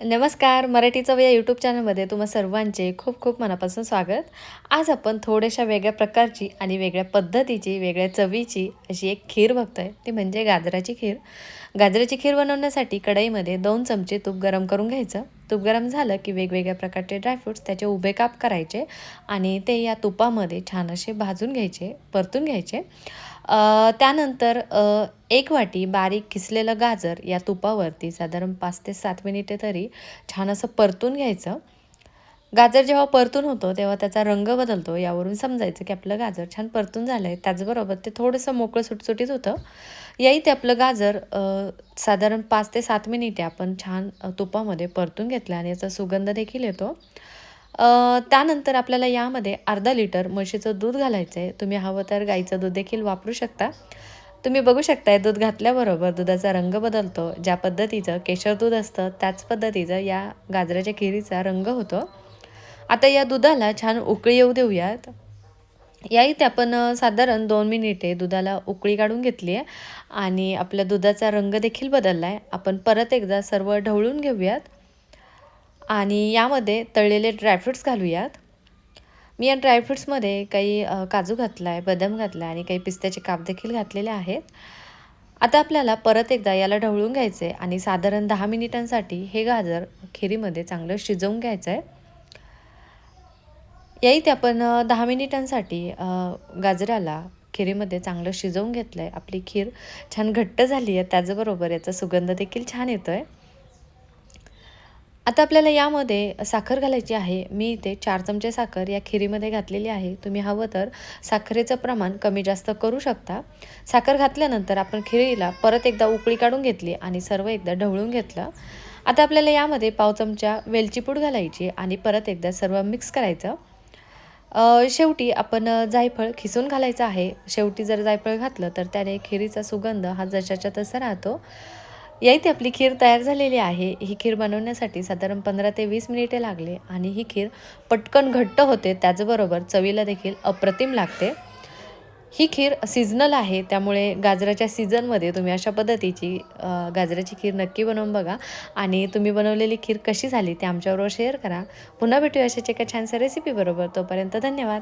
नमस्कार मराठी चव या यूट्यूब चॅनलमध्ये तुम्हा सर्वांचे खूप खूप मनापासून स्वागत. आज आपण थोड्याशा वेगळ्या प्रकारची आणि वेगळ्या पद्धतीची वेगळ्या चवीची अशी एक खीर बघतोय. ती म्हणजे गाजराची खीर. गाजराची खीर बनवण्यासाठी कढईमध्ये दोन चमचे तूप गरम करून घ्यायचं. तूप गरम झालं की वेगवेगळ्या प्रकारचे ड्रायफ्रूट्स त्याचे उभे काप करायचे आणि ते या तुपामध्ये छान असे भाजून घ्यायचे परतून घ्यायचे. त्यानंतर एक वाटी बारीक किसलेलं गाजर या तुपावरती साधारण पाच ते सात मिनिटे तरी छान असं परतून घ्यायचं. गाजर जेव्हा परतून होतो तेव्हा त्याचा रंग बदलतो. यावरून समजायचं की आपलं गाजर छान परतून झालं आहे त्याचबरोबर ते थोडंसं मोकळं सुटसुटीत होतं. याही ते आपलं गाजर साधारण पाच ते सात मिनिटे आपण छान तुपामध्ये परतून घेतलं आणि याचा सुगंध देखील येतो. त्यानंतर आपल्याला यामध्ये अर्धा लिटर म्हशीचं दूध घालायचं आहे तुम्ही हवं तर गाईचं दूध देखील वापरू शकता. तुम्ही बघू शकताय दूध घातल्याबरोबर दुधाचा रंग बदलतो. ज्या पद्धतीचं केशर दूध असतं त्याच पद्धतीचं या गाजराच्या खिरीचा रंग होतो. आता या दुधाला छान उकळी येऊ देऊयात. या इथे आपण साधारण दोन मिनिटे दुधाला उकळी काढून घेतली आहे आणि आपल्या दुधाचा रंग देखील बदलला आहे आपण परत एकदा सर्व ढवळून घेऊयात आणि यामध्ये तळलेले ड्रायफ्रूट्स घालूयात. मी या ड्रायफ्रूट्समध्ये काही काजू घातला आहे बदाम घातला आहे आणि काही पिस्त्याचे काप देखील घातलेले आहेत. आता आपल्याला परत एकदा याला ढवळून घ्यायचं आहे आणि साधारण दहा मिनिटांसाठी हे गाजर खिरीमध्ये चांगलं शिजवून घ्यायचं आहे या इथे आपण दहा मिनिटांसाठी गाजराला खिरीमध्ये चांगलं शिजवून घेतलं आहे आपली खीर छान घट्ट झाली आहे त्याचबरोबर याचा सुगंध देखील छान येतो आहे आता आपल्याला यामध्ये साखर घालायची आहे. मी इथे चार चमचे साखर या खिरीमध्ये घातलेली आहे. तुम्ही हवं तर साखरेचं प्रमाण कमी जास्त करू शकता. साखर घातल्यानंतर आपण खिरीला परत एकदा उकळी काढून घेतली आणि सर्व एकदा ढवळून घेतलं. आता आपल्याला यामध्ये पाव चमचा वेलची पूड घालायची आणि परत एकदा सर्व मिक्स करायचं. शेवटी आपण जायफळ खिसून घालायचं आहे. शेवटी जर जायफळ घातलं तर त्याने खिरीचा सुगंध हा जशाच्या तसा राहतो. या इथे आपली खीर तयार झालेली आहे. ही खीर बनवण्यासाठी साधारण पंधरा ते वीस मिनिटे लागले आणि ही खीर पटकन घट्ट होते. त्याचबरोबर चवीला देखील अप्रतिम लागते. ही खीर सीझनल आहे त्यामुळे गाजराच्या सीझनमध्ये तुम्ही अशा पद्धतीची गाजराची खीर नक्की बनवून बघा. आणि तुम्ही बनवलेली खीर कशी झाली ते आमच्याबरोबर शेअर करा. पुन्हा भेटूया अशाच एका छानशा रेसिपीबरोबर तोपर्यंत धन्यवाद.